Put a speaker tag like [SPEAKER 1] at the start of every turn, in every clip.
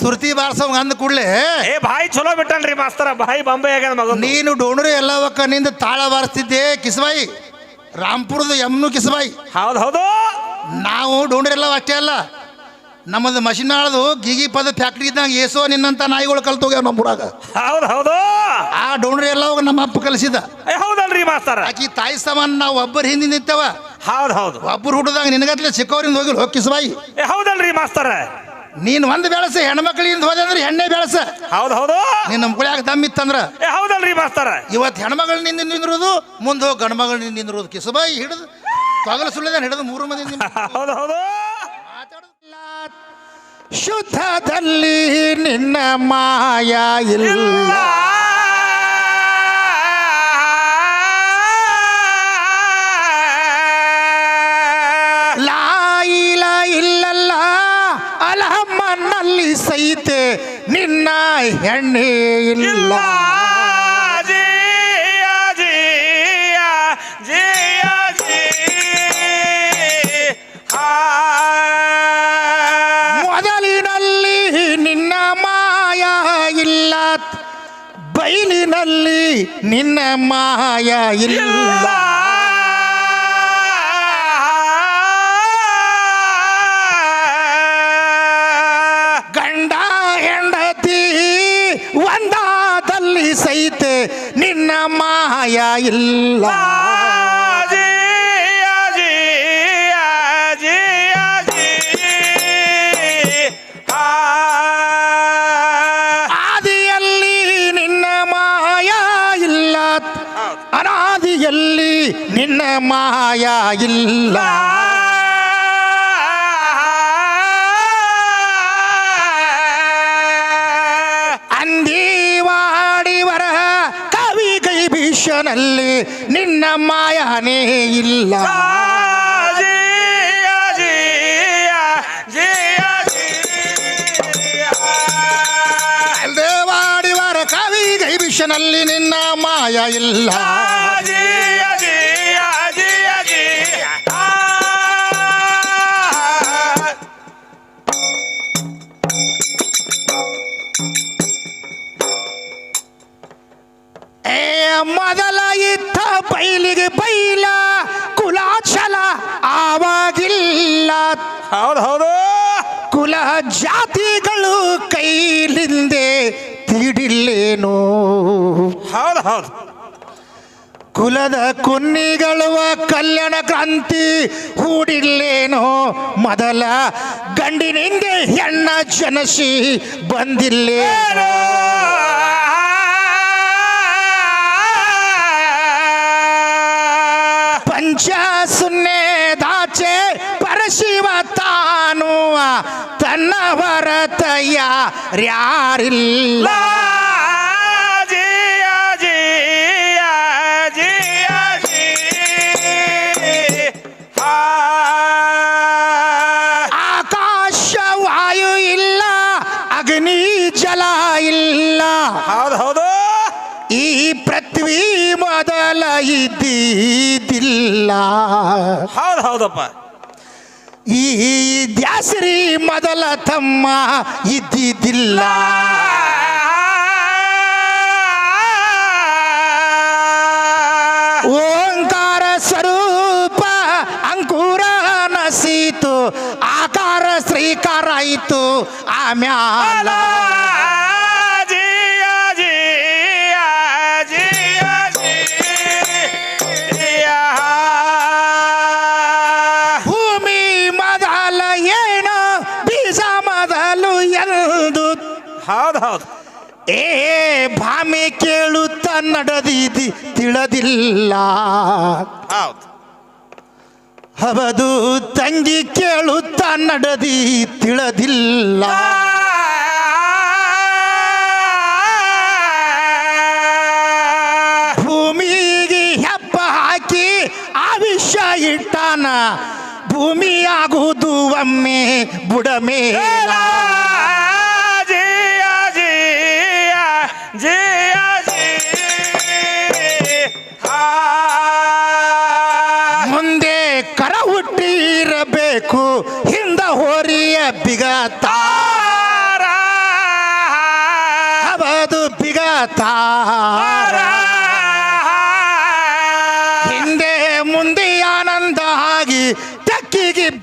[SPEAKER 1] ಸುರ್ತಿ ಬಾರ್ಸವ್ ಅಂದ ಕೂಡಲೇ
[SPEAKER 2] ಏ ಬಾಯಿ ಚಲೋ ಬಿಟ್ಟನ್ರಿ ಮಾಸ್ತರ. ಬಾಯಿ ಬಾಂಬೆ ಆಗ್ಯದ ಮಗ
[SPEAKER 1] ನೀನು ಡೋಣರಿ ಎಲ್ಲವಕ್ಕ ನಿಂದ ತಾಳ ಬಾರಿಸ್ತಿದ್ದೆ ಕಿಸಬಾಯಿ. ರಾಮ್ಪುರದ ಎಮ್ನು ಕಿಸಬಾಯಿ.
[SPEAKER 2] ಹೌದು ಹೌದು.
[SPEAKER 1] ನಾವು ಡೋಣರಿ ಎಲ್ಲ ಅಷ್ಟೇ ಅಲ್ಲ ನಮ್ಮದು ಮಷಿನ್ ಆಳದು ಗೀಗಿ ಪದ ಫ್ಯಾಕ್ಟ್ರಿ ಇದ್ದಂಗೆ ಏಸೋ ನಿನ್ನಂತ ನಾಯಿಗಳು ಕಲ್ತೋಗ್ಯಾವ ನಮ್ಮ ಊರಾಗ.
[SPEAKER 2] ಹೌದು ಹೌದು.
[SPEAKER 1] ಆ ಡೋಣರಿ ಎಲ್ಲ ನಮ್ಮ ಅಪ್ಪ ಕಲಿಸಿದ.
[SPEAKER 2] ಏ ಹೌದಲ್ರಿ ಮಾಸ್ತರ.
[SPEAKER 1] ಆಕಿ ತಾಯಿ ಸಮಾನ ನಾವು ಒಬ್ಬರ ಹಿಂದೆ ನಿಂತವ.
[SPEAKER 2] ಹೌದು ಹೌದು.
[SPEAKER 1] ಒಬ್ಬರು ಹುಡುದಾಗ ನಿನಗತ್ಲೆ ಚಿಕ್ಕವರಿಂದ ಹೋಗಿ ಹೋಗಿ ಕಿಸಬಾಯಿ.
[SPEAKER 2] ಏ ಹೌದಲ್ರಿ ಮಾಸ್ತರ.
[SPEAKER 1] ನೀನು ಒಂದ್ ಬೆಳಸ ಹೆಣ್ಮಕ್ಳಿಂದ ಹೋದೆ ಅಂದ್ರೆ ಹೆಣ್ಣೆ ಬೆಳಸ.
[SPEAKER 2] ಹೌದು ಹೌದು.
[SPEAKER 1] ನಿನ್ನ ಮುಗುಳ್ಯಾಗ ದಮ್ಮಿತ್ತಂದ್ರ?
[SPEAKER 2] ಏ ಹೌದಲ್ರಿ ಮಾಸ್ತರ.
[SPEAKER 1] ಇವತ್ತು ಹೆಣ್ಮಗಳ ನಿಂದ ನಿಂದಿರೋದು ಮುಂದೆ ಹೋಗಿ ಗಂಡು ಮಗಳ ನಿಂದಿರೋದು. ಕಿಸಬಾಯಿ ಹಿಡಿದು ತೊಗಲ ಸುಳ್ಳಿದ ಹಿಡಿದು ಮೂರು ಮಂದಿ ನಿಂದ
[SPEAKER 2] ಹೌದು ಹೌದು.
[SPEAKER 1] ಶುದ್ಧದಲ್ಲಿ ನಿನ್ನ ಮಾಯಾ ಇಲ್ಲ. ಸೈತೆ ನಿನ್ನ ಹೆಣ್ಣೆ ಇಲ್ಲ. ಮೊದಲಿನಲ್ಲಿ ನಿನ್ನ ಮಾಯ ಇಲ್ಲ. ಬೈಲಿನಲ್ಲಿ ನಿನ್ನ ಮಾಯ ಇಲ್ಲ. ಇಲ್ಲ. ಆದಿಯಲ್ಲಿ ನಿನ್ನ ಮಾಯ ಇಲ್ಲ. ಅನಾದಿಯಲ್ಲಿ ನಿನ್ನ ಮಾಯ ಇಲ್ಲ. ಭೀಷನಲ್ಲಿ ನಿನ್ನ ಮಾಯನೇ ಇಲ್ಲ. ದೇವಾಡಿವರ ಕವಿ ಕೈ ಭೀಷನಲ್ಲಿ ನಿನ್ನ ಮಾಯ ಇಲ್ಲ. ಮೊದಲ ಇದ್ದ ಬೈಲಿಗೆ ಬೈಲ ಕುಲಾಚಲ ಆವಾಗಿಲ್ಲ.
[SPEAKER 2] ಹೌದು ಹೌದು.
[SPEAKER 1] ಕುಲ ಜಾತಿಗಳು ಕೈಲಿಂದೆ ತಿಡಿಲ್ಲೇನೋ.
[SPEAKER 2] ಹೌದು ಹೌದು.
[SPEAKER 1] ಕುಲದ ಕುನ್ನಿಗಳುವ ಕಲ್ಯಾಣ ಕ್ರಾಂತಿ ಹೂಡಿಲ್ಲೇನೋ. ಮೊದಲ ಗಂಡಿನಿಂದ ಹೆಣ್ಣ ಜನಸಿ ಬಂದಿಲ್ಲೇನೋ. ಪೃಥ್ವಿ ಮೊದಲ ಇದ್ದಿದ್ದಿಲ್ಲ.
[SPEAKER 2] ಹೌದು ಹೌದಪ್ಪ.
[SPEAKER 1] ಈ ದ್ಯಾಸರಿ ಮೊದಲ ತಮ್ಮ ಇದ್ದಿದ್ದಿಲ್ಲ. ಓಂಕಾರ ಸ್ವರೂಪ ಅಂಕುರ ನಸೀತು ಆಕಾರ ಶ್ರೀಕಾರ ಆಯಿತು ಆಮ್ಯಾಲ
[SPEAKER 2] ಹೌದು ಹೌದು
[SPEAKER 1] ಏ ಭಾಮೆ ಕೇಳುತ್ತ ನಡೆದಿದಿ ತಿಳದಿಲ್ಲ
[SPEAKER 2] ಹೌದು
[SPEAKER 1] ಹಬದು ತಂಗಿ ಕೇಳುತ್ತ ನಡೆದಿ ತಿಳದಿಲ್ಲ ಭೂಮಿಗೆ ಹೆಪ್ಪ ಹಾಕಿ ಆವಿಷ್ಯ ಇಟ್ಟಾನ ಭೂಮಿಯಾಗುವುದು ಒಮ್ಮೆ ಬುಡಮೇಲ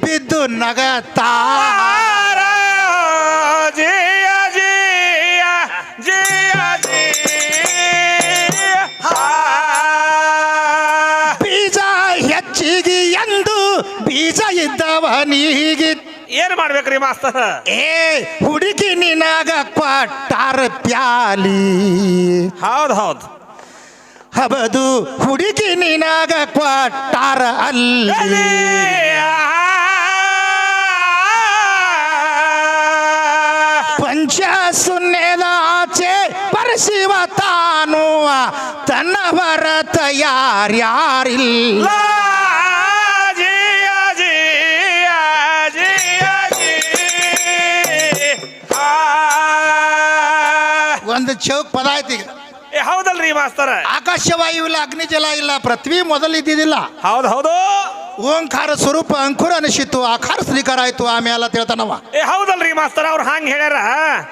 [SPEAKER 1] ಬಿದ್ದು
[SPEAKER 2] ನಗತಾ.
[SPEAKER 1] ಬೀಜ ಹೆಚ್ಚಿಗೆ ಎಂದು ಬೀಜ ಇದ್ದವನಿಗೆ
[SPEAKER 2] ಏನ್ ಮಾಡ್ಬೇಕ್ರಿ ಮಾಸ್ತರ?
[SPEAKER 1] ಏ ಹುಡುಗಿ ನಿನಗ ಕೊಟ್ಟಾರ ಪ್ಯಾಲಿ.
[SPEAKER 2] ಹೌದ್ ಹೌದ್.
[SPEAKER 1] ಹಬದು ಹುಡುಗಿ ನಿನಾಗ ಕೊಟ್ಟಾರ ಅಲ್ಲಿ. ಪಂಚ ಸುನ್ನೆದ ಆಚೆ ಪರಶಿವ ತಾನು ತನ್ನ
[SPEAKER 2] ತಯಾರ್ಯಾರಿಲ್ಲ
[SPEAKER 1] ಒಂದು ಚೌಕ್ ಪದ ಆಯ್ತು ಈಗ.
[SPEAKER 2] ಏ ಹೌದಲ್ರಿ ಮಾಸ್ತರ.
[SPEAKER 1] ಆಕಾಶವಾಯು ಇಲ್ಲ ಅಗ್ನಿ ಜಲ ಇಲ್ಲ ಪೃಥ್ವಿ ಮೊದಲು ಇದ್ದಿದ್ದಿಲ್ಲ
[SPEAKER 2] ಹೌದು ಹೌದು.
[SPEAKER 1] ಓಂಕಾರ ಸ್ವರೂಪ ಅಂಕುರ ಅನಿಸಿತ್ತು ಆಕಾರ ಸ್ವೀಕಾರ ಆಯ್ತು ಆಮೇಲೆ ತಿಳ್ತಾನವ.
[SPEAKER 2] ಏ ಹೌದಲ್ರಿ ಮಾಸ್ತರ ಅವ್ರು ಹಂಗ ಹೇಳ್ಯಾರ?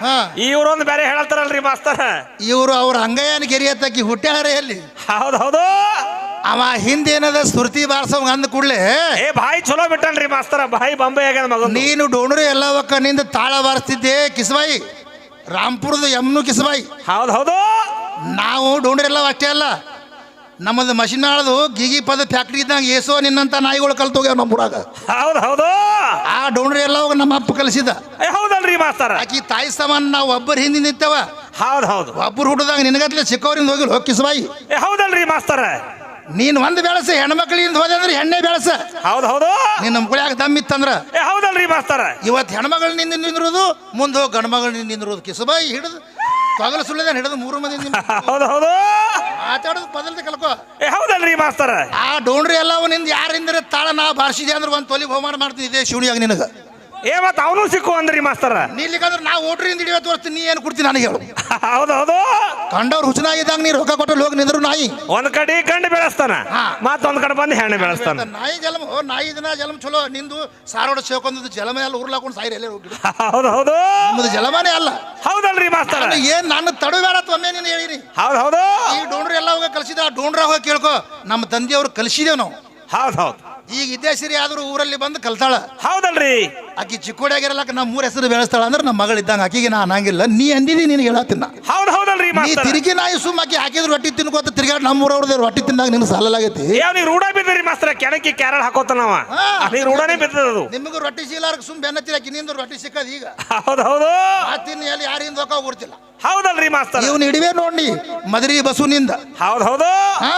[SPEAKER 1] ಹಾ.
[SPEAKER 2] ಇವ್ರೊಂದ್ ಬೇರೆ ಹೇಳತ್ತಾರಲ್ರಿ ಮಾಸ್ತರ?
[SPEAKER 1] ಇವರು ಅವ್ರ ಹಂಗಯ್ಯನ ಗೆರಿ ಹತ್ತಕ್ಕಿ ಹುಟ್ಟ್ಯಾರ ಎಲ್ಲಿ?
[SPEAKER 2] ಹೌದ್ ಹೌದು
[SPEAKER 1] ಅವ ಹಿಂದೇನದ ಸ್ಮೃತಿ ಬಾರ್ಸವ್ ಅಂದ ಕೂಡ್ಲೆ
[SPEAKER 2] ಏ ಬಾಯಿ ಚಲೋ ಬಿಟ್ಟನ್ರಿ ಮಾಸ್ತರ ಬಾಯಿ ಬಾಂಬೆ ಆಗ್ಯದ ಮಗ
[SPEAKER 1] ನೀನು ಡೋಣರು ಎಲ್ಲವಕ್ಕ ನಿಂದ ತಾಳ ಬಾರಿಸ್ತಿದ್ದೆ ಕಿಸಬಾಯಿ. ರಾಮ್ಪುರದ ಯಮ್ನು ಕಿಸಬಾಯಿ.
[SPEAKER 2] ಹೌದು ಹೌದು
[SPEAKER 1] ನಾವು ಡೋಣರೆಲ್ಲ ಅಷ್ಟೇ ಅಲ್ಲ ನಮ್ಮದು ಮಷಿನಾಳದು ಗಿಗಿ ಪದ ಫ್ಯಾಕ್ಟ್ರಿ ಇದ್ದಾಗ ಏಸೋ ನಿನ್ನಂತ ನಾಯಿಗಳು ಕಲ್ತು ಹೋಗ್ಯಾವ ನಮ್ಮ ಊರಾಗ.
[SPEAKER 2] ಹೌದು ಹೌದು.
[SPEAKER 1] ಆ ಡೋಣ್ರಿ ಎಲ್ಲ ಹೋಗಿ ನಮ್ಮ ಅಪ್ಪ ಕಲಿಸಿದ.
[SPEAKER 2] ಹೌದಲ್ರಿ ಮಾಸ್ತಾರ?
[SPEAKER 1] ಆಕಿ ತಾಯಿ ಸಮಾನ ನಾವು ಒಬ್ಬರು ಹಿಂದೆ ನಿಂತವ.
[SPEAKER 2] ಹೌದು ಹೌದು.
[SPEAKER 1] ಒಬ್ಬರು ಹುಡುದಾಗ ನಿನಗತ್ಲೆ ಚಿಕ್ಕವರಿಂದ ಹೋಗಿ
[SPEAKER 2] ಏ ಹೌದಲ್ರಿ ಮಾಸ್ತಾರ?
[SPEAKER 1] ನೀನು ಒಂದು ಬೆಳಸ ಹೆಣ್ಮಕ್ಳಿಂದ ಹೋದೆ ಅಂದ್ರೆ ಹೆಣ್ಣೆ ಬೆಳಸ.
[SPEAKER 2] ಹೌದ್ ಹೌದು.
[SPEAKER 1] ನಿನ್ನ ನಮ್ಮ ಕುಳಿಯಾಗ ದಮ್ ಇತ್ತಂದ್ರ.
[SPEAKER 2] ಹೌದಲ್ರಿ ಮಾಸ್ತಾರ?
[SPEAKER 1] ಇವತ್ತು ಹೆಣ್ಮಗಳು ನಿಂದ ನಿಂದಿರೋದು ಮುಂದೆ ಹೋಗಿ ಗಂಡು ನಿಂದ ನಿಂದಿರೋದು. ಕಿಸಬಾಯಿ ಹಿಡಿದು ತೊಗಲು ಸುಳ್ಳಿದ ಹಿಡಿದು ಮೂರು ಮಂದಿ
[SPEAKER 2] ಹೌದ್ ಹೌದು.
[SPEAKER 1] ಮಾತಾಡೋದು ಬದಲ್ದ ಕಲ್ಕೋ.
[SPEAKER 2] ಏ ಹೌದಲ್ರಿ ಮಾಸ್ತರ?
[SPEAKER 1] ಆ ಡೋಣ್ರಿ ಎಲ್ಲ ನಿಂದ ಯಾರಿಂದ್ರೆ ತಾಳ ನಾ ಬಾರಿಸಿದೆ ಅಂದ್ರೆ ಒಂದು ತೊಲಿ ಬಹುಮಾನ ಮಾಡ್ತೀನಿ ಇದೇ ಶಿವಣಿಯಾಗ ನಿನಗೆ.
[SPEAKER 2] ಏ ಮತ್ತೆ ಅವನು ಸಿಕ್ಕು ಅಂದ್ರಿ ಮಾಸ್ತರ.
[SPEAKER 1] ನೀಲಿಕ್ಕಂದ್ರೆ ನಾ ಓಟ್ರಿಂದ ಹಿಡಿಯೋ ತೋರಿಸ್ತೀನಿ ನೀ ಏನು ಕೊಡ್ತೀನಿ ನನಗೆ ಹೇಳು.
[SPEAKER 2] ಹೌದು ಹೌದು
[SPEAKER 1] ಕಂಡವ್ರು ಹುಚ್ಚನಾಗಿದ್ದಾಗ ನೀ ರೊಕ್ಕ ಕೊಟ್ಟು ಹೋಗಿ ನಿಂದ್ರು ನಾಯಿ.
[SPEAKER 2] ಒಂದ್ ಕಡೆ ಗಂಡು ಬೆಳೆಸ್ತಾನ
[SPEAKER 1] ಮತ್ತ
[SPEAKER 2] ಮತ್ತೊಂದ್ ಕಡೆ ಬಂದು ಹೆಣ್ಣು ಬೆಳೆಸ್ತಾನ.
[SPEAKER 1] ನಾಯಿ ಜಲಮ ಓ ನಾಯಿ ದಿನ ಜಲಮ ಚಲೋ ನಿಂದು ಸಾರೋಡ ಸೇಕೊಂದು ಜಲಮ ಎಲ್ಲ ಉರ್ಲಾಕೊಂಡು ಸಾಯಿರಿ ಎಲ್ಲ ಹೋಗಿ
[SPEAKER 2] ಹೌದು ಹೌದು
[SPEAKER 1] ನಿಮ್ಮದು ಜಲಮನೇ ಅಲ್ಲ.
[SPEAKER 2] ಹೌದಲ್ರಿ ಮಾಸ್ತರ.
[SPEAKER 1] ಏನ್ ನನ್ನ ತಡು ತಡಬೇಡ ಒಮ್ಮೆ ನೀನು ಹೇಳಿರಿ.
[SPEAKER 2] ಹೌದು ಹೌದು
[SPEAKER 1] ಈ ಡೋಣ್ರಿ ಕಲಿಸಿದ ಆ ಡೋಣ್ರ ಹೋಗಿ ಕೇಳ್ಕೊ ನಮ್ಮ ತಂದೆಯವ್ರು ಕಲಿಸಿದೇವ್ ನಾವು.
[SPEAKER 2] ಹೌದ್ ಹೌದು.
[SPEAKER 1] ಈಗ ಇದ್ದೇಶ್ವರಿ ಆದ್ರೂ ಊರಲ್ಲಿ ಬಂದು ಕಲ್ತಾಳ.
[SPEAKER 2] ಹೌದಲ್ರಿ.
[SPEAKER 1] ಆಕಿ ಚಿಕ್ಕೋಡಿಯಾಗಿರಲಕ್ಕ ನಮ್ಮ ಮೂರ ಹೆಸರು ಬೆಳೆಸ್ತಾಳ ಅಂದ್ರೆ ನಮ್ಮ ಮಗಳು ಇದ್ದಂಗೆ. ಆಕಿಗೆ ನಾ ಅನ್ನಂಗಿಲ್ಲ. ನೀ ಅಂದಿದಿ ನೀನು ಹೇಳತ್ತಿನ
[SPEAKER 2] ಹೌದು ಹೌದಲ್ರಿ
[SPEAKER 1] ನೀ ತಿರುಗಿ ನಾಯಿ ಸುಮ್ಮ ಆಕಿ ಹಾಕಿದ್ರು ರೊಟ್ಟಿ ತಿನ್ಕೋತ ತಿರ್ಗಾಡ್ ನಮ್ಮೂರವ್ರದ್ದು ರೊಟ್ಟಿ ತಿನ್ನಾಗ ನಿನ್ನ ಸಾಲಲಾಗೈತಿ
[SPEAKER 2] ನೀ ರೂಢ ಬಿದ್ದರಿ ಮಾಸ್ತರ. ಕೆಣಕಿ ಕ್ಯಾರಲ್ ಹಾಕೋತಾನವ. ಅವ್ನಿಗೆ ರೂಢನೇ ಬಿದ್ದದದು
[SPEAKER 1] ನಿಮಗೂ ರೊಟ್ಟಿ ಶೀಲಾರ್ಗೆ ಸುಮ್ಮ ಬೆನ್ನತ್ತಿರ ಆಕಿ. ನಿಂದು ರೊಟ್ಟಿ ಸಿಕ್ಕದ ಈಗ.
[SPEAKER 2] ಹೌದು ಹೌದು.
[SPEAKER 1] ಆತಿನ ಎಲ್ಲಿ ಯಾರಿಂದ ಹೋಗ ಗೊತ್ತಿಲ್ಲ
[SPEAKER 2] ಹೌದಲ್ರಿ ಮಾಸ್ತರ್.
[SPEAKER 1] ಇವನು ಹಿಡಿವೆ ನೋಡಿ ಮದರಿ ಬಸುನಿಂದ
[SPEAKER 2] ಹೌದು ಹೌದು.
[SPEAKER 1] ಹಾ?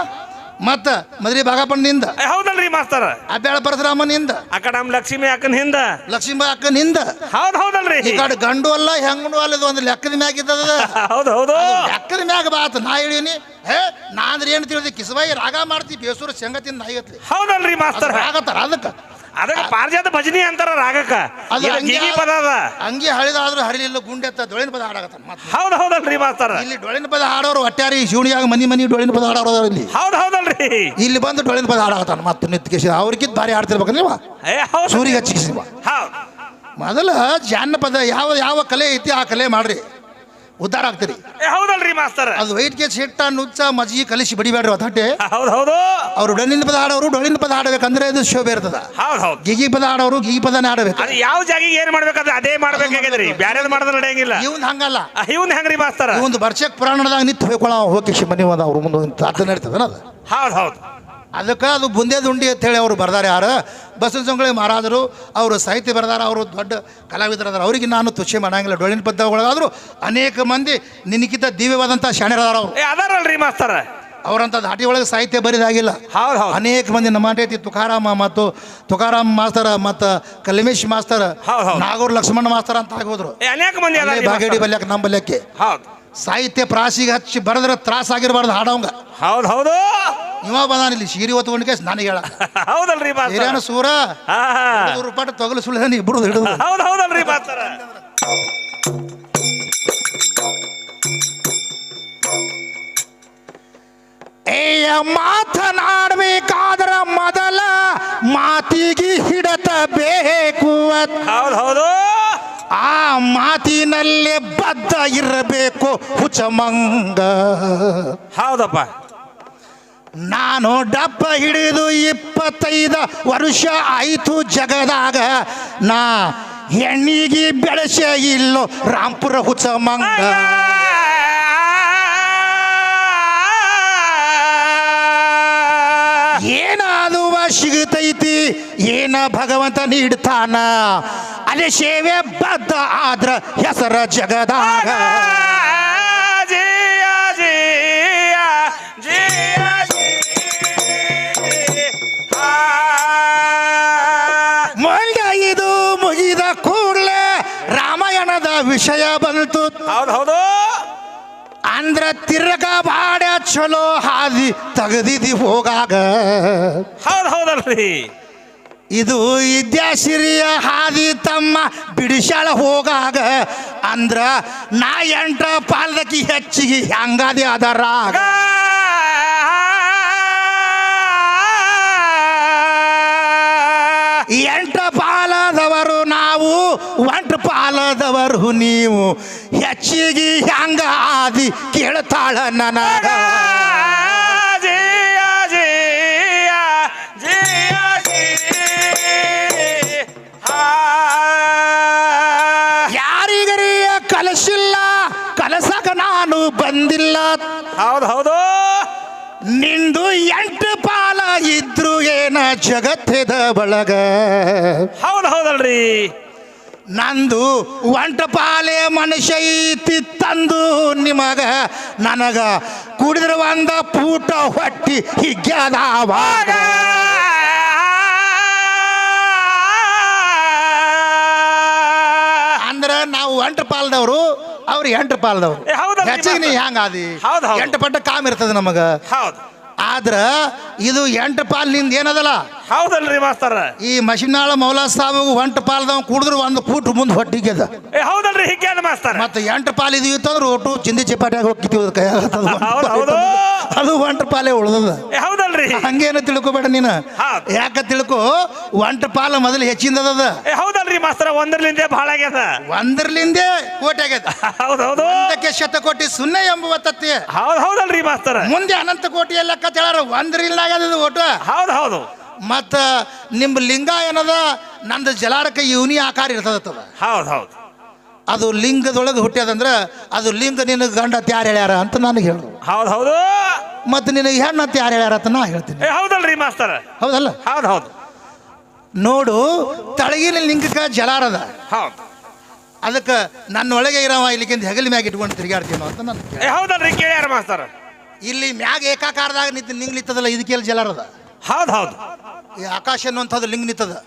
[SPEAKER 1] ಮತ್ತ ಮದ್ರಿ
[SPEAKER 2] ಭಾಗಪ್ಪನಿಂದ ಹೌದಲ್ರಿ ಮಾಸ್ತರ?
[SPEAKER 1] ಅಬ್ಯಾಳ ಪರಶುರಾಮನಿಂದ.
[SPEAKER 2] ಆ ಕಡೆ ನಮ್ಮ ಲಕ್ಷ್ಮಿ ಅಕ್ಕನ ಹಿಂದ.
[SPEAKER 1] ಲಕ್ಷ್ಮೀ ಅಕ್ಕನಿಂದ.
[SPEAKER 2] ಹೌದ್ ಹೌದಲ್ರಿ.
[SPEAKER 1] ಈ ಕಡೆ ಗಂಡು ಅಲ್ಲ ಹೆಂಗು ಅಲ್ಲ ಇದು ಒಂದು ಲೆಕ್ಕದ ಮ್ಯಾಗ ಇದ್ದದ.
[SPEAKER 2] ಹೌದು ಹೌದು.
[SPEAKER 1] ಲೆಕ್ಕದ ಮ್ಯಾಗ ಬಾತ ನಾ ಹೇಳೀನಿ. ಹೇ ನಾ ಅಂದ್ರೆ ಏನು ತಿಳಿದಿ ಕಿಸಬಾಯಿ ರಾಗ ಮಾಡ್ತಿ ಬೇಸೂರು ಸಂಗತಿ ನಾಯಿಗತ್ಲಿ
[SPEAKER 2] ಹೌದಲ್ರಿ ಮಾಸ್ತರ.
[SPEAKER 1] ಆಗತ್ತಾರ ಅದಕ್ಕೆ.
[SPEAKER 2] ಅದಕ್ಕೆ ಪಾರಿಜಾತ ಭಜನಿ ಅಂತಾರ ರಾಗಕ್ಕ.
[SPEAKER 1] ಅದು
[SPEAKER 2] ಇದು
[SPEAKER 1] ಹಂಗೆ
[SPEAKER 2] ಗೀಗಿ ಪದ ಅದ.
[SPEAKER 1] ಹಂಗೆ ಹಳಿದಾದ್ರೂ ಹರಿಲಿಲ್ಲ ಗುಂಡೆತ್ತ ಡೊಳಿನ ಪದ ಹಾಡಾಗತ್ತ ಮತ್ತೆ
[SPEAKER 2] ಹೌದ್ ಹೌದಲ್ರಿ ಮಾಸ್ತಾರ.
[SPEAKER 1] ಇಲ್ಲಿ ಡೊಳಿನ ಪದ ಹಾಡೋರು ಒಟ್ಟಾರಿ ಶಿವಣಿಯಾಗ ಮನಿ ಮನಿ ಡೊಳಿನ ಪದ ಹಾಡೋರು ಇಲ್ಲಿ.
[SPEAKER 2] ಹೌದ್ ಹೌದಲ್ರಿ.
[SPEAKER 1] ಇಲ್ಲಿ ಬಂದು ಡೊಳಿನ ಪದ ಹಾಡಾಗತ್ತಾನ ಮತ್ತೆ ನಿತ್ಕೇಶ. ಅವ್ರಿಗಿದ್ ಭಾರಿ ಹಾಡ್ತಿರ್ಬೇಕು ನೀವು
[SPEAKER 2] ಏ ಹೌದ್.
[SPEAKER 1] ಸೂರಿಗೆ ಹಚ್ಚಿಸಿ
[SPEAKER 2] ಹೌದ್.
[SPEAKER 1] ಮೊದಲ ಜಾನಪದ ಯಾವ ಯಾವ ಕಲೆ ಐತಿ ಆ ಕಲೆ ಮಾಡ್ರಿ. ಉದ್ಧಾರ ಆಗ್ತೀರಿ
[SPEAKER 2] ಏ ಹೌದಲ್ರಿ ಮಾಸ್ತರ್?
[SPEAKER 1] ಅದು ವೈಟ್ ಕೇಸ್ ಹಿಟ್ಟ ನುಚ್ಚ ಮಜ್ಜಿ ಕಲಿಸಿ ಬಡಿಬೇಡ್ರಿ ಅದಟ್ಟೆ
[SPEAKER 2] ಹೌದು ಹೌದು
[SPEAKER 1] ಅವ್ರು ಡೊಳ್ಳಿನ ಪದ ಆಡೋರು ಡೊಳ್ಳಿನ ಪದ ಹಾಡಬೇಕಂದ್ರೆ ಅದು ಶೋಭೆ ಇರ್ತದ
[SPEAKER 2] ಹೌದು ಹೌದು.
[SPEAKER 1] ಗಿಗಿ ಪದ ಆಡೋರು ಗಿಗಿ ಪದನೇ ಆಡಬೇಕು
[SPEAKER 2] ಅದು ಯಾವ ಜಾಗಿಗೆ ಏನ್ ಮಾಡ್ಬೇಕಂದ್ರೆ ಅದೇ ಮಾಡ್ಬೇಕಾಗ್ಯದ್ರಿ ಬ್ಯಾರೇದ್ ಮಾಡಿದ್ರೆ ನಡೆಯಂಗಿಲ್ಲ.
[SPEAKER 1] ಇವನ್ ಹಂಗಲ್ಲ.
[SPEAKER 2] ಇವನ್ ಹೆಂಗ್ರಿ ಮಾಸ್ತರ?
[SPEAKER 1] ಒಂದು ವರ್ಷಕ್ಕೆ ಪುರಾಣದಾಗ ನಿಂತು ಹೋಯ್ಕೊಳ ಹೋಗಿ ಮನಿ ಹೋದ ಅವ್ರ ಮುಂದೆ ಅರ್ಥ ನಡೀತದನ ಅದು.
[SPEAKER 2] ಹೌದು ಹೌದ್.
[SPEAKER 1] ಅದಕ್ಕೆ ಅದು ಬುಂದೆ ದುಂಡಿ ಅಂತ ಹೇಳಿ ಅವರು ಬರ್ದಾರೆ ಯಾರು? ಬಸವ ಸಂಗೊಳ್ಳಿ ಮಹಾರಾಜರು ಅವರು ಸಾಹಿತ್ಯ ಬರ್ದಾರ ಅವರು ದೊಡ್ಡ ಕಲಾವಿದರದಾರ ಅವರಿಗೆ ನಾನು ತುಷಿ ಮಾಡಂಗಿಲ್ಲ. ಡೊಳ್ಳಿನ ಒಳಗಾದ್ರು ಅನೇಕ ಮಂದಿ ನಿನಗಿಂತ ದಿವ್ಯವಾದಂಥ ಶಾಣ್ಯರದಾರ ಅವರು.
[SPEAKER 2] ಅದಾರಲ್ರಿ ಮಾಸ್ತರ.
[SPEAKER 1] ಅವರಂಥ ಧಾಟಿ ಒಳಗೆ ಸಾಹಿತ್ಯ ಬರಿದಾಗಿಲ್ಲ. ಅನೇಕ ಮಂದಿ ನಮ್ಮ ಆಟೈತಿ. ತುಕಾರಾಮ ಮತ್ತು ತುಕಾರಾಮ್ ಮಾಸ್ತರ ಮತ್ತು ಕಲಿಮೇಶ್ ಮಾಸ್ತರ ನಾಗೂರು ಲಕ್ಷ್ಮಣ ಮಾಸ್ತರ ಅಂತ ಆಗೋದ್ರು.
[SPEAKER 2] ಅನೇಕ ಮಂದಿ
[SPEAKER 1] ಬಾಗೇಡಿ ಬಲ್ಯಕ್ಕೆ ನಮ್ಮ ಬಲ್ಯಕ್ಕೆ.
[SPEAKER 2] ಹೌದ್.
[SPEAKER 1] ಸಾಹಿತ್ಯ ಪ್ರಾಸಿಗೆ ಹಚ್ಚಿ ಬರೆದ್ರೆ ತ್ರಾಸ ಆಗಿರಬಾರ್ದು ಹಾಡವಂಗ.
[SPEAKER 2] ಹೌದು ಹೌದು.
[SPEAKER 1] ಇವ ಬಂದಾನ ಇಲ್ಲಿ ಸೀರೆ ಹೊತ್ಕೊಂಡು ಕೇಸ್ ನನಗೆ ಹೇಳ.
[SPEAKER 2] ಹೌದಲ್ರಿ
[SPEAKER 1] ಹಿರಿಯನ ಸೂರ ರೂಪಾಯಿ ತೊಗಲು ಸುಳ್ಳ ನೀ ಬಿಡುದು ಹಿಡಿದು.
[SPEAKER 2] ಹೌದು ಹೌದಲ್ರಿ ಮಾತಾರ
[SPEAKER 1] ಏಯ ಮಾತಿನಲ್ಲೇ ಬದ್ಧ ಇರಬೇಕು ಹುಚಮಂಗ.
[SPEAKER 2] ಹೌದಪ್ಪ.
[SPEAKER 1] ನಾನು ಡಬ್ಬ ಹಿಡಿದು ಇಪ್ಪತ್ತೈದ ವರ್ಷ ಆಯಿತು ಜಗದಾಗ. ನಾ ಹೆಣ್ಣಿಗೆ ಬೆಳೆಸ ಇಲ್ಲೋ ರಾಂಪುರ ಹುಚಮಂಗ. ಏನಾದುವ ಸಿಗುತ್ತೈತಿ ಏನ ಭಗವಂತ ನೀಡ್ತಾನ? ಅದೇ ಸೇವೆ ಬದ್ಧ ಆದ್ರ ಹೆಸರ ಜಗದಾಗ
[SPEAKER 2] ಜಿಯ ಜಿಯ ಜಿಯ ಆ.
[SPEAKER 1] ಮುಂದೆ ಇದು ಮುಗಿದ ಕೂಡಲೇ ರಾಮಾಯಣದ ವಿಷಯ ಬಂತು
[SPEAKER 2] ಹೌದು ಹೌದು.
[SPEAKER 1] ಅಂದ್ರ ತಿರ್ಗ ಬಾಡ ಚಲೋ ಹಾದಿ ತೆಗೆದಿದಿ ಹೋಗಾಗ
[SPEAKER 2] ಹೌದು ಹೌದಲ್ರಿ.
[SPEAKER 1] ಇದು ಇದ್ಯಾಸಿರಿಯ ಹಾದಿ ತಮ್ಮ ಬಿಡಿಸಾಳ ಹೋಗಾಗ ಅಂದ್ರ ನಾ ಎಂಟ ಪಾಲ್ದಕ್ಕಿ ಹೆಚ್ಚಿಗೆ ಹೆಂಗಾದಿ ಅದರಾಗ ಎಂಟ ಪಾಲದವರು ನಾವು ಒಂಟ ಪಾಲದವರು ನೀವು ಹೆಚ್ಚಿಗೆ ಹೆಂಗ ಆದಿ ಕೇಳ್ತಾಳ ನನಗ. ಕಲಸಕ ನಾನು ಬಂದಿಲ್ಲ.
[SPEAKER 2] ಹೌದು ಹೌದು.
[SPEAKER 1] ನಿಂದು ಎಂಟು ಪಾಲ ಇದ್ರು ಏನ ಜಗತ್ತದ ಬಳಗ.
[SPEAKER 2] ಹೌದು ಹೌದಲ್ರಿ.
[SPEAKER 1] ನಂದು ಒಂಟ ಪಾಲೆ ಮನುಷ್ಯ ಐತಿ ತಂದು ನಿಮಗ ನನಗ ಕುಡಿದ್ರ ಒಂದ ಪೂಟ ಹೊಟ್ಟಿ ಹಿಗ್ಗ್ಯದಾವಾಗ ಅಂದ್ರೆ ನಾವು ಒಂಟ ಪಾಲ್ದವರು ಅವ್ರು ಎಂಟು ಪಾಲ್ದವ್ರು ಹೆಚ್ಚಿಗೆ ನೀ
[SPEAKER 2] ಹೆಂಗ
[SPEAKER 1] ಹೆಂಗಾದಿ
[SPEAKER 2] ಹೌದ್ ಹೌದ್.
[SPEAKER 1] ಎಂಟು ಪಟ್ಟ ಕಾಮ್ ಇರ್ತದ ನಮಗ.
[SPEAKER 2] ಹೌದು.
[SPEAKER 1] ಆದ್ರ ಇದು ಎಂಟು ಪಾಲ್ನಿಂದ ಏನದಲ್ಲ?
[SPEAKER 2] ಹೌದಲ್ರಿ ಮಾಸ್ತರ?
[SPEAKER 1] ಈ ಮಶಿನಾಳ ಮೌಲಾ ಸಾಬು ಒಂಟು ಪಾಲ್ದವ್ ಕುಡಿದ್ರು ಒಂದು ಫೂಟ್ ಮುಂದೆ ಹೊಟ್ಟಿಗೆದ.
[SPEAKER 2] ಏ ಹೌದಲ್ರಿ ಹಿಗ್ಗ್ಯಾನ ಮಾಸ್ತರ?
[SPEAKER 1] ಮತ್ತೆ ಎಂಟು ಪಾಲ್ ಇದು ಇತ್ತಂದ್ರೆ ಒಟ್ಟು ಚಿಂದಿ ಚಪಾಟ್ಯಾಗ ಹೋಗ್ತಿದ್ವಿ ಕೈ
[SPEAKER 2] ಹೌದು.
[SPEAKER 1] ಅದು ಒಂಟು ಪಾಲೇ ಉಳ್ದದ.
[SPEAKER 2] ಏ ಹೌದಲ್ರಿ.
[SPEAKER 1] ಹಂಗೇನು ತಿಳ್ಕೊಬೇಡ ನೀನು.
[SPEAKER 2] ಹೌದ್.
[SPEAKER 1] ಯಾಕ ತಿಳ್ಕೊ ಒಂಟು ಪಾಲ ಮೊದಲು ಹೆಚ್ಚಿಂದದ
[SPEAKER 2] ಏ ಹೌದಲ್ರಿ ಮಾಸ್ತರ ಒಂದರ್ಲಿಂದೆ ಬಹಳ ಆಗ್ಯದ.
[SPEAKER 1] ಒಂದರ್ಲಿಂದೇ ಕೋಟಿ ಆಗ್ಯದ.
[SPEAKER 2] ಹೌದು ಹೌದು.
[SPEAKER 1] ಒಂದಕ್ಕೆ ಶತಕೋಟಿ ಸುನ್ನೆ ಎಂಬುವ ತತ್ತಿ.
[SPEAKER 2] ಹೌದು ಹೌದಲ್ರಿ ಮಾಸ್ತರ.
[SPEAKER 1] ಮುಂದೆ ಅನಂತ ಕೋಟಿ ಎಲ್ಲ ಹೇಳಾರ ಒಂದರಿಲ್ಲಾಗದ ಒಟ್ಟು.
[SPEAKER 2] ಹೌದು ಹೌದು.
[SPEAKER 1] ಮತ್ತ ನಿಮ್ಮ ಲಿಂಗ ಏನದ? ನಂದು ಜಲಾರಕ ಯೂನಿ ಆಕಾರ ಇರ್ತದತ್ತದ.
[SPEAKER 2] ಹೌದು ಹೌದು.
[SPEAKER 1] ಅದು ಲಿಂಗದೊಳಗೆ ಹುಟ್ಟ್ಯದಂದ್ರೆ ಅದು ಲಿಂಗ ನಿನಗೆ ಗಂಡ ಅಂತ ಯಾರು ಹೇಳ್ಯಾರ ಅಂತ ನನಗೆ ಹೇಳು
[SPEAKER 2] ಹೌದು ಹೌದು.
[SPEAKER 1] ಮತ್ತು ನಿನಗೆ ಹೆಣ್ಣು ಅಂತ ಯಾರು ಹೇಳ್ಯಾರ ಅಂತ ನಾ ಹೇಳ್ತೀನಿ.
[SPEAKER 2] ಹೌದಲ್ರಿ ಮಾಸ್ತರ.
[SPEAKER 1] ಹೌದಲ್ಲ?
[SPEAKER 2] ಹೌದು ಹೌದು.
[SPEAKER 1] ನೋಡು ತಳಗಿನ ಲಿಂಗಕ್ಕೆ ಜಲಾರದ
[SPEAKER 2] ಹೌದು.
[SPEAKER 1] ಅದಕ್ಕೆ ನನ್ನ ಒಳಗೆ ಇರವ ಇಲ್ಲಿಗಿಂದ ಹೆಗಲ ಮ್ಯಾಗ ಇಟ್ಕೊಂಡು ತಿರುಗಾಡ್ತೀನೋ ಅಂತ ನಾನು
[SPEAKER 2] ಹೌದಲ್ರಿ ಕೇಳ್ಯಾರ ಮಾಸ್ತರ.
[SPEAKER 1] ಇಲ್ಲಿ ಮ್ಯಾಗ ಏಕಾಕಾರದಾಗ ನಿಂತು ನಿಂಗ್ಲಿತ್ತದಲ್ಲ ಇದಕ್ಕೆ ಜಲಾರದ
[SPEAKER 2] ಹೌದು ಹೌದು.
[SPEAKER 1] ಈ ಆಕಾಶ ಅನ್ನುವಂಥದ್ದು ಲಿಂಗ ನಿಂತದ.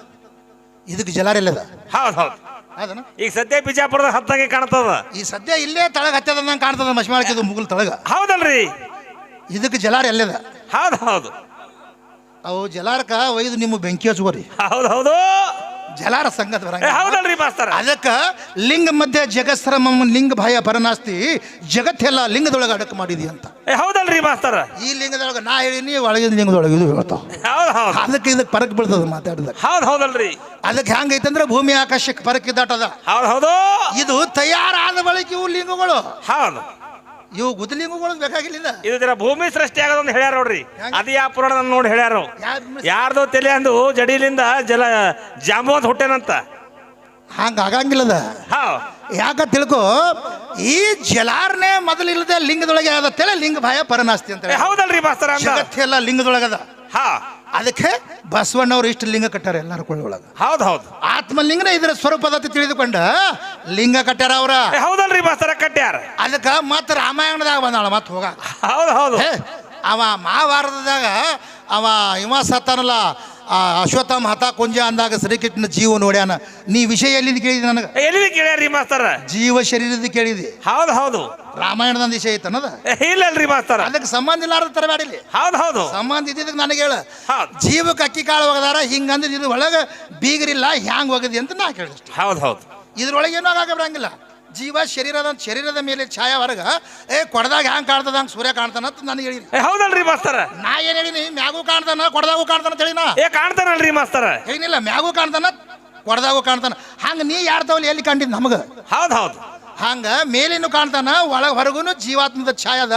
[SPEAKER 1] ಇದಕ್ಕೆ ಜಲಾರ ಇಲ್ಲದ
[SPEAKER 2] ಹೌದು ಹೌದು.
[SPEAKER 1] ಹೌದನ?
[SPEAKER 2] ಈಗ ಸದ್ಯ ಬಿಜಾಪುರದ ಹತ್ತಾಗೆ ಕಾಣ್ತದ.
[SPEAKER 1] ಈ ಸದ್ಯ ಇಲ್ಲೇ ತಳಗ ಹತ್ತದಂಗೆ ಕಾಣ್ತದ ಮಶಿಮಾಳಕ್ಕೆ ಮುಗುಲ್ ತಳಗ.
[SPEAKER 2] ಹೌದಲ್ರಿ.
[SPEAKER 1] ಇದಕ್ಕೆ ಜಲಾರ ಎಲ್ಲದ?
[SPEAKER 2] ಹೌದು ಹೌದು.
[SPEAKER 1] ಅವು ಜಲಾರಕ ಒಯ್ದು ನಿಮ್ಮ ಬೆಂಕಿ ಹಚ್ಚುವರಿ
[SPEAKER 2] ಹೌದು ಹೌದು.
[SPEAKER 1] ಜಲಾರ ಸಂಗತ
[SPEAKER 2] ಹೌದಲ್ರಿ ಮಾಸ್ತರ?
[SPEAKER 1] ಅದಕ್ಕ ಲಿಂಗ ಮಧ್ಯ ಜಗಸ್ರಮ ಲಿಂಗ ಭಯ ಪರನಾಸ್ತಿ ಜಗತ್ತೆಲ್ಲ ಲಿಂಗದೊಳಗೆ ಅಡಕ ಮಾಡಿದಿ ಅಂತ.
[SPEAKER 2] ಹೌದಲ್ರಿ ಮಾಸ್ತರ?
[SPEAKER 1] ಈ ಲಿಂಗದೊಳಗೆ ನಾ ಹೇಳಿನಿ ಒಳಗಿನ ಲಿಂಗದೊಳಗೆ ಇದು ಹೇಳ್ತಾವ. ಅದಕ್ಕೆ ಇದಕ್ಕೆ ಪರಕ್ ಬೀಳ್ತದ ಮಾತಾಡಿದ
[SPEAKER 2] ಹೌದು ಹೌದಲ್ರಿ.
[SPEAKER 1] ಅದಕ್ಕೆ ಹೆಂಗೈತಂದ್ರೆ ಭೂಮಿ ಆಕಾಶಕ್ಕೆ ಪರಕ್ ಇದ್ದಾಟದ.
[SPEAKER 2] ಹೌದು ಹೌದು.
[SPEAKER 1] ಇದು ತಯಾರಾದ ಬಳಿಕ ಇವು ಲಿಂಗಗಳು.
[SPEAKER 2] ಹೌದು.
[SPEAKER 1] ಇವು ಗುದ್ದಲಿಂಗಗಳು ಬೇಕಾಗಿಲ್ಲ
[SPEAKER 2] ಇದು ಇದರ ಭೂಮಿ ಸೃಷ್ಟಿ ಆಗೋದೊಂದು ಹೇಳ್ಯಾರ ನೋಡ್ರಿ.
[SPEAKER 1] ಅದ್ಯಾ
[SPEAKER 2] ಅದು ಯಾವ ಪುರಾಣ ನೋಡಿ ಹೇಳ್ಯಾರ ಯಾರ್ದು ತಲೆ ಅಂದು ಜಡಿಲಿಂದ ಜಲ ಜಾಂಬೋದ್ ಹುಟ್ಟೇನಂತ.
[SPEAKER 1] ಹಂಗ ಆಗಂಗಿಲ್ಲದ. ಯಾಕ ತಿಳ್ಕೊ? ಈ ಜಲಾರ್ನೆ ಮೊದಲಿಲ್ಲದೆ ಲಿಂಗದೊಳಗೆ ಆದತ್ತೇಳ ಲಿಂಗ ಭಯ ಪರನಾಸ್ತಿ ಅಂತ
[SPEAKER 2] ಹೌದಲ್ರಿ ಮಾಸ್ತರ
[SPEAKER 1] ಜಗತ್ತೆಲ್ಲ ಲಿಂಗದೊಳಗದ.
[SPEAKER 2] ಹಾ.
[SPEAKER 1] ಅದಕ್ಕೆ ಬಸವಣ್ಣವ್ರು ಇಷ್ಟು ಲಿಂಗ ಕಟ್ಟಾರ ಎಲ್ಲರೂ ಕೊಳ್ಳೊಳಗ
[SPEAKER 2] ಹೌದು ಹೌದು.
[SPEAKER 1] ಆತ್ಮಲಿಂಗನ ಇದರ ಸ್ವರೂಪದ ತಿಳಿದುಕೊಂಡ ಲಿಂಗ ಕಟ್ಟಾರ ಅವ್ರ.
[SPEAKER 2] ಹೌದಲ್ರಿ ಮಾಸ್ತರ ಕಟ್ಟ್ಯಾರ.
[SPEAKER 1] ಅದಕ್ಕೆ ಮತ್ತೆ ರಾಮಾಯಣದಾಗ ಬಂದಾಳ ಮತ್ತೆ ಹೋಗ
[SPEAKER 2] ಹೌದು ಹೌದು.
[SPEAKER 1] ಅವ ಮಹಾಭಾರತದಾಗ ಅವ ಇವ ಸತ್ತಾನಲ್ಲ ಆ ಅಶ್ವತ್ಥಾಮ ಹತ ಕುಂಜ ಅಂದಾಗ ಶ್ರೀಕೃಷ್ಣ ಜೀವ ನೋಡ್ಯಾನ. ನೀ ವಿಷಯ ಎಲ್ಲಿಂದ ಕೇಳಿದಿ ನನಗೆ?
[SPEAKER 2] ಎಲ್ಲಿ ಕೇಳ್ಯಾರಿ ಮಾಸ್ತರ?
[SPEAKER 1] ಜೀವ ಶರೀರದ ಕೇಳಿದಿ.
[SPEAKER 2] ಹೌದು ಹೌದು.
[SPEAKER 1] ರಾಮಾಯಣದ ವಿಷಯ ಐತನದ
[SPEAKER 2] ಏ, ಇಲ್ಲಲ್ರಿ ಮಾಸ್ತರ.
[SPEAKER 1] ಅದಕ್ಕೆ ಸಂಬಂಧ ಇಲ್ಲಾರ್ದ ತರಬೇಡಿಲಿ
[SPEAKER 2] ಹೌದು ಹೌದು.
[SPEAKER 1] ಸಂಬಂಧ ಇದ್ದಿದ್ದಕ್ಕೆ ನನಗೆ ಹೇಳ. ಜೀವಕ್ಕೆ ಅಕ್ಕಿ ಕಾಳು ಒಗದಾರ ಹಿಂಗಂದ್ರೆ ಇದ್ರ ಒಳಗೆ ಬೀಗರಿಲ್ಲ ಹ್ಯಾಂಗ್ ಒಗದಿ ಅಂತ ನಾ ಕೇಳಿದೆ
[SPEAKER 2] ಹೌದು ಹೌದು.
[SPEAKER 1] ಇದ್ರೊಳಗೆ ಏನೂ ಆಗ ಬರಂಗಿಲ್ಲ. ಜೀವ ಶರೀರದ ಶರೀರದ ಮೇಲೆ ಛಾಯಾ ಹೊರಗ ಏ ಕೊಡದಾಗ ಹ್ಯಾಂಗ್ ಕಾಣ್ತದ? ಹಂಗೆ ಸೂರ್ಯ ಕಾಣ್ತಾನ? ಅಂತ ನನಗೆ ಹೇಳಿ
[SPEAKER 2] ಏ ಹೌದಲ್ರಿ ಮಾಸ್ತರ.
[SPEAKER 1] ನಾ ಏನ್ ಹೇಳಿನಿ? ಮ್ಯಾಗೂ ಕಾಣ್ತಾನ ಕೊಡದಾಗೂ ಕಾಣ್ತಾನ ಅಂತ ಹೇಳಿನ?
[SPEAKER 2] ಏ ಕಾಣ್ತಾನಲ್ರಿ ಮಾಸ್ತರ.
[SPEAKER 1] ಏನಿಲ್ಲ ಮ್ಯಾಗೂ ಕಾಣ್ತಾನ ಕೊಡದಾಗೂ ಕಾಣ್ತಾನ. ಹಂಗೆ ನೀ ಯಾರ ತವಲ್ಲಿ ಎಲ್ಲಿ ಕಂಡಿದ್ ನಮಗೆ?
[SPEAKER 2] ಹೌದು ಹೌದು.
[SPEAKER 1] ಹಂಗ ಮೇಲಿನ ಕಾಣ್ತಾನ ಒಳಗೆ ಹೊರಗೂ ಜೀವಾತ್ಮದ ಛಾಯದ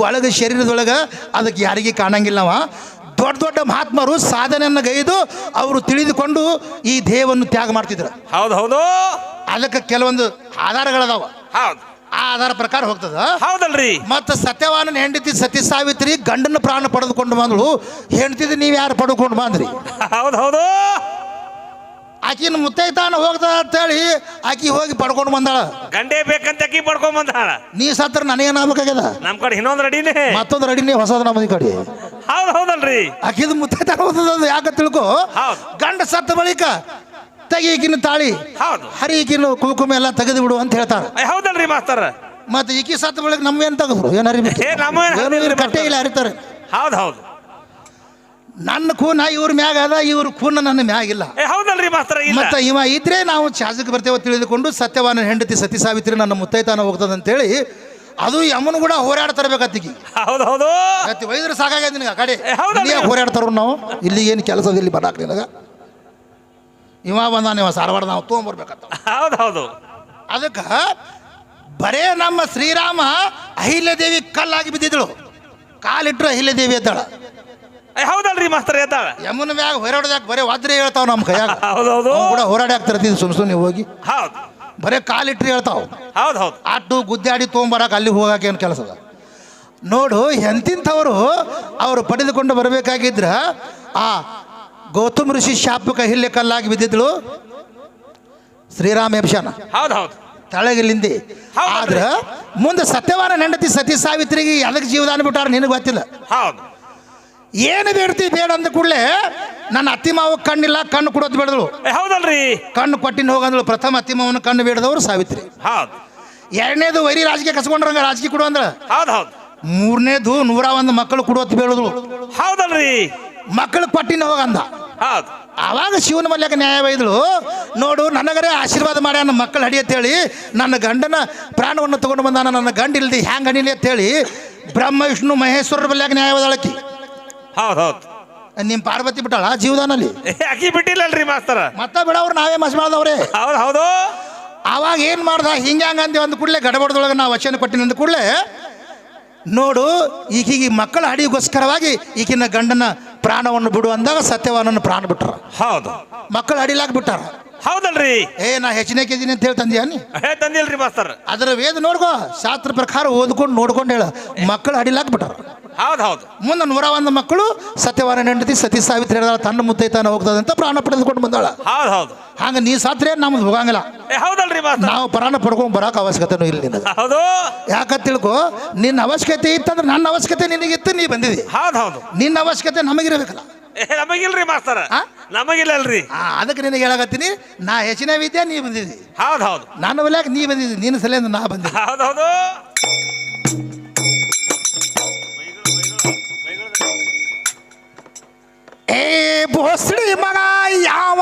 [SPEAKER 1] ಒಳಗ ಶರೀರದೊಳಗೆ ಅದಕ್ಕೆ ಯಾರಿಗೆ ಕಾಣಂಗಿಲ್ಲ ಅವ ದೊಡ್ಡ ದೊಡ್ಡ ಮಹಾತ್ಮರು ಸಾಧನೆಯನ್ನು ಗೈದು ಅವರು ತಿಳಿದುಕೊಂಡು ಈ ದೇಹವನ್ನು ತ್ಯಾಗ ಮಾಡ್ತಿದ್ರು.
[SPEAKER 2] ಹೌದು ಹೌದು.
[SPEAKER 1] ಅದಕ್ಕೆ ಕೆಲವೊಂದು ಆಧಾರಗಳದಾವ.
[SPEAKER 2] ಹೌದು.
[SPEAKER 1] ಆ ಆಧಾರ ಪ್ರಕಾರ ಹೋಗ್ತದ.
[SPEAKER 2] ಹೌದಲ್ರಿ.
[SPEAKER 1] ಮತ್ತೆ ಸತ್ಯವಾನನ ಹೆಂಡತಿ ಸತಿ ಸಾವಿತ್ರಿ ಗಂಡನ ಪ್ರಾಣ ಪಡೆದುಕೊಂಡು ಬಂದಳು. ಹೆಂಡತಿದ ನೀವು ಯಾರು ಪಡ್ಕೊಂಡು ಬಂದ್ರಿ?
[SPEAKER 2] ಹೌದು ಹೌದು.
[SPEAKER 1] ಆಕಿನ ಮುತ್ತೈತಾನ ಹೋಗ್ತಾ ಅಂತೇಳಿ ಆಕಿ ಹೋಗಿ ಪಡ್ಕೊಂಡು ಬಂದಾಳ.
[SPEAKER 2] ಗಂಡೇ ಬೇಕಂತ ಅಕ್ಕಿ ಪಡ್ಕೊಂಡ್ ಬಂದಾಳ.
[SPEAKER 1] ನೀ ಸತ್ರ ನನಗೇನಾಗಬೇಕಾಗ್ಯದ
[SPEAKER 2] ನಮ್ ಕಡೆ ಇನ್ನೊಂದ್ ರೆಡಿನೇ.
[SPEAKER 1] ಮತ್ತೊಂದು ರೆಡಿನೇ ಹೊಸದ ನಮ್ಮ ಕಡೆ.
[SPEAKER 2] ಹೌದು ಹೌದಲ್ರಿ.
[SPEAKER 1] ಆಕಿದು ಮುತ್ತೈದ ಹೋಗ್ತದ ಯಾಕೆ ತಿಳ್ಕೊ?
[SPEAKER 2] ಹೌದು.
[SPEAKER 1] ಗಂಡ ಸತ್ತ ಬಳಿಕ ತೆಗೀಕಿನ ತಾಳಿ
[SPEAKER 2] ಹೌದು.
[SPEAKER 1] ಹರಿ ಈಗಿನ ಕುಂಕುಮ ಎಲ್ಲ ತೆಗೆದು ಬಿಡು ಅಂತ ಹೇಳ್ತಾರ.
[SPEAKER 2] ಏ, ಹೌದಲ್ರಿ ಮಾಸ್ತರ.
[SPEAKER 1] ಮತ್ತೆ ಈಕಿ ಸತ್ತ ಬಳಿಕ ನಮ್ಗೇನ್ ತೆಗೆದ್ರು ಏನು ಹರಿಬೇಕು?
[SPEAKER 2] ಏ, ನಮ್ಗೇನ್
[SPEAKER 1] ಕಟ್ಟೆ ಇಲ್ಲ ಹರಿತಾರೆ.
[SPEAKER 2] ಹೌದು ಹೌದು.
[SPEAKER 1] ನನ್ನ ಖೂನ ಇವ್ರ ಮ್ಯಾಗ ಅದ ಇವ್ರ ಖೂನ ನನ್ನ ಮ್ಯಾಗಿಲ್ಲ
[SPEAKER 2] ಏ ಹೌದಲ್ರಿ ಮಾಸ್ತರ ಇಲ್ಲ.
[SPEAKER 1] ಮತ್ತೆ ಇವ ಇದ್ರೆ ನಾವು ಚಾಜಕ್ಕೆ ಬರ್ತೇವೆ ತಿಳಿದುಕೊಂಡು ಸತ್ಯವಾನ ಹೆಂಡತಿ ಸತಿ ಸಾವಿತ್ರಿ ನನ್ನ ಮುತ್ತೈತಾನ ಹೋಗ್ತದ ಅಂತೇಳಿ ಅದು ಯಮನ್ ಕೂಡ ಹೋರಾಡ್ತಿರ್ಬೇಕತ್ತಿಗೆ
[SPEAKER 2] ಹೌದು ಹೌದು
[SPEAKER 1] ಅತ್ತಿ ವೈದ್ಯರು ಸಾಕಾಗ್ಯದ ನಿನಗೆ ಆ ಕಡೆ ಹೌದು ಹೋರಾಡ್ತಾರ ನಾವು? ಇಲ್ಲಿ ಏನು ಕೆಲಸ ಇಲ್ಲಿ ಬರಾಕ್ ನಿನಗ? ಇವ ಬಂದ ನೀವು ಸಾರವಾಡ ನಾವು ತೊಗೊಂಬರ್ಬೇಕತ್ತ
[SPEAKER 2] ಹೌದು ಹೌದು
[SPEAKER 1] ಅದಕ್ಕೆ ಬರೇ ನಮ್ಮ ಶ್ರೀರಾಮ ಅಹಿಲ್ಯದೇವಿ ಕಲ್ಲಾಗಿ ಬಿದ್ದಿದ್ದಳು. ಕಾಲಿಟ್ರು ಅಹಿಲ್ಯದೇವಿ ಎದ್ದಾಳ.
[SPEAKER 2] ಏ, ಹೌದಲ್ರಿ ಮಾಸ್ತರ್ ಎದ್ದಾಳ.
[SPEAKER 1] ಯಮುನ ಮ್ಯಾಗ ಹೋರಾಡೋದ್ಯಾಕ ಬರೇ ವಾದ್ರೆ ಹೇಳ್ತಾವ ನಮ್ಮ ಕೈಯಾಗ.
[SPEAKER 2] ಹೌದು ಹೌದು
[SPEAKER 1] ಅವ್ನು ಕೂಡ ಹೋರಾಡಾಕ್ತಿರ್ತೀನಿ ಸುಮ್ ಸುಮ್ಮನೆ ಹೋಗಿ.
[SPEAKER 2] ಹೌದು.
[SPEAKER 1] ಬರೇ ಕಾಲಿಟ್ರಿ ಹೇಳ್ತಾವ.
[SPEAKER 2] ಹೌದು ಹೌದು.
[SPEAKER 1] ಅಟ್ಟು ಗುದ್ದಾಡಿ ತೊಗೊಂಬರಕ್ಕೆ ಅಲ್ಲಿ ಹೋಗಕ್ಕೆ ಏನು ಕೆಲಸ ಅದ? ನೋಡು ಎಂತಿಂಥವರು ಅವರು ಪಡೆದುಕೊಂಡು ಬರಬೇಕಾಗಿದ್ರ ಆ ಗೌತಮ್ ಋಷಿ ಶಾಪಕ ಹಿಲ್ಲೆ ಕಲ್ಲಾಗಿ ಬಿದ್ದಿದ್ಳು. ಶ್ರೀರಾಮ ಯಕ್ಷನ
[SPEAKER 2] ಹೌದು ಹೌದು.
[SPEAKER 1] ತಳಗಿಲ್ಲಿಂದಿ
[SPEAKER 2] ಹೌದಲ್ರಿ?
[SPEAKER 1] ಆದ್ರೆ ಮುಂದೆ ಸತ್ಯವಾನ ಹೆಂಡತಿ ಸತಿ ಸಾವಿತ್ರಿಗೆ ಅದಕ್ಕೆ ಜೀವದಾನ ಬಿಟ್ಟಾರ ನಿನಗೆ ಗೊತ್ತಿಲ್ಲ.
[SPEAKER 2] ಹೌದು.
[SPEAKER 1] ಏನು ಬೇಡ್ತಿ ಬೇಡ ಅಂದ ಕೂಡಲೇ ನನ್ನ ಅತ್ತಿ ಮಾವ ಕಣ್ಣಿಲ್ಲ ಕಣ್ಣು ಕೊಡೋದು ಬೇಡದಳು.
[SPEAKER 2] ಹೌದಲ್ರಿ?
[SPEAKER 1] ಕಣ್ಣು ಕೊಟ್ಟಿನ ಹೋಗಂದಳು ಪ್ರಥಮ ಅತ್ತಿ ಮಾವನ ಕಣ್ಣು ಬೇಡದವರು ಸಾವಿತ್ರಿ.
[SPEAKER 2] ಹೌದು.
[SPEAKER 1] ಎರಡನೇದು ವೈರಿ ರಾಜಕೀಯ ಕಸ್ಕೊಂಡ್ರಂಗ ರಾಜಕೀಯ ಕೊಡು ಅಂದ್ರ.
[SPEAKER 2] ಹೌದು ಹೌದು.
[SPEAKER 1] ಮೂರನೇದು ನೂರ ಒಂದು ಮಕ್ಕಳು ಕೊಡೋದು ಬೇಡದಳು.
[SPEAKER 2] ಹೌದಲ್ರಿ?
[SPEAKER 1] ಮಕ್ಕಳು ಕೊಟ್ಟಿನ ಹೋಗಂದ.
[SPEAKER 2] ಹೌದು.
[SPEAKER 1] ಆವಾಗ ಶಿವನ ಮಲ್ಯಕ ನ್ಯಾಯ ಬೈದಳು ನೋಡು ನನಗರೇ ಆಶೀರ್ವಾದ ಮಾಡ್ಯ ನನ್ನ ಮಕ್ಕಳು ಹಡಿ ಅಂತೇಳಿ ನನ್ನ ಗಂಡನ ಪ್ರಾಣವನ್ನು ತಗೊಂಡು ಬಂದಾನ ನನ್ನ ಗಂಡ ಇಲ್ದಿ ಹ್ಯಾಂಗ ಹಣಿಲಿ ಅಂತೇಳಿ ಬ್ರಹ್ಮ ವಿಷ್ಣು ಮಹೇಶ್ವರರ ಮಲ್ಯಾಗ ನ್ಯಾಯ ಬದಳಕಿ
[SPEAKER 2] ಹೌದು ಹೌದು.
[SPEAKER 1] ನಿಮ್ಮ ಪಾರ್ವತಿ ಬಿಟ್ಟಾಳ ಜೀವದಾನಲ್ಲಿ?
[SPEAKER 2] ಅಕ್ಕಿ ಬಿಟ್ಟಿಲ್ಲಲ್ರಿ ಮಾಸ್ತರ.
[SPEAKER 1] ಮತ್ತ ಬಿಡವ್ರು ನಾವೇ ಮಸ್ ಮಾಡ್ದವ್ರೆ.
[SPEAKER 2] ಹೌದು ಹೌದು.
[SPEAKER 1] ಆವಾಗ ಏನು ಮಾಡ್ದ? ಹಿಂಗೆ ಹಂಗೆ ಒಂದ್ ಅಂದ ಕೂಡಲೇ ಗಡಬಡದೊಳಗೆ ನಾವು ವಚನ ಕೊಟ್ಟಿನ ಅಂದ ಕೂಡಲೇ ನೋಡು ಈಗೀಗ ಮಕ್ಕಳ ಅಡಿಗೋಸ್ಕರವಾಗಿ ಈಗಿನ ಗಂಡನ ಪ್ರಾಣವನ್ನು ಬಿಡು ಅಂದಾಗ ಸತ್ಯವಾನನ್ನು ಪ್ರಾಣ ಬಿಟ್ರ.
[SPEAKER 2] ಹೌದು.
[SPEAKER 1] ಮಕ್ಕಳ ಅಡಿಲಾಕ್ ಬಿಟ್ಟಾರ.
[SPEAKER 2] ಹೌದಲ್ರಿ.
[SPEAKER 1] ಏ ನಾ ಹೆಚ್ಚಿನ ಕೆಜಿನಿ ಅಂತ ಹೇಳಿ
[SPEAKER 2] ತಂದ್ಯಾನಿ ತಂದಿಲ್ರಿ ಮಾಸ್ತರ್.
[SPEAKER 1] ಅದರ ವೇದ ನೋಡ್ಕೋ ಶಾಸ್ತ್ರ ಪ್ರಕಾರ ಓದ್ಕೊಂಡು ನೋಡ್ಕೊಂಡು ಹೇಳ. ಮಕ್ಕಳ ಅಡಿಲಾಕ್ ಬಿಟ್ಟಾರ
[SPEAKER 2] ಹೌದು ಹೌದು.
[SPEAKER 1] ಮುಂದೆ ನೂರ ಒಂದು ಮಕ್ಕಳು ಸತ್ಯವಾರ ಹೆಂಡತಿ ಸತಿ ಸಾವಿತ್ರಿ ಹೇಳಿದಾಳ ತನ್ನ ಮುತ್ತೈತಾನ ಅಂತ ಪ್ರಾಣ ಪಡೆದುಕೊಂಡು ಬಂದಾಳ.
[SPEAKER 2] ಹೌದು ಹೌದು.
[SPEAKER 1] ಹಂಗ ನೀ ಸಾತ್ರೆ ನಮ್ದು ಹೋಗಂಗಿಲ್ಲ.
[SPEAKER 2] ಏ ಹೌದಲ್ರಿ
[SPEAKER 1] ನಾವು ಪ್ರಾಣ ಪಡ್ಕೊಂಡು ಬರಕ್ ಅವಶ್ಯಕತೆನೂ ಇಲ್ಲ
[SPEAKER 2] ಹೌದು.
[SPEAKER 1] ಯಾಕಂತ ತಿಳ್ಕೊ ನಿನ್ನ ಅವಶ್ಯಕತೆ ಇತ್ತಂದ್ರೆ ನನ್ನ ಅವಶ್ಯಕತೆ ನಿನಗಿತ್ತು ನೀ ಬಂದಿದಿ.
[SPEAKER 2] ಹೌದು ಹೌದು.
[SPEAKER 1] ನಿನ್ನ ಅವಶ್ಯಕತೆ ನಮಗಿರ್ಬೇಕಲ್ಲ.
[SPEAKER 2] ಏ ನಮಗಿಲ್ರಿ ಮಾಸ್ತರ? ನಮಗಿಲ್ಲಲ್ರಿ.
[SPEAKER 1] ಅದಕ್ಕೆ ನಿನಗೆ ಹೇಳಕತ್ತೀನಿ ನಾ ಹೆಚ್ಚಿನ ವಿದ್ಯೆ ನೀ ಬಂದಿದ್ದಿ
[SPEAKER 2] ಹೌದು ಹೌದು.
[SPEAKER 1] ನಾನು ಒಲ್ಯಾಕ ನೀ ಬಂದಿದ್ದಿ ನಿನ್ನ ಸಲಿಂದ ನಾ ಬಂದಿದ್ದೆ.
[SPEAKER 2] ಹೌದು ಹೌದು.
[SPEAKER 1] ಏ ಬೋಸ್ಡಿ ಮಗ ಯಾವ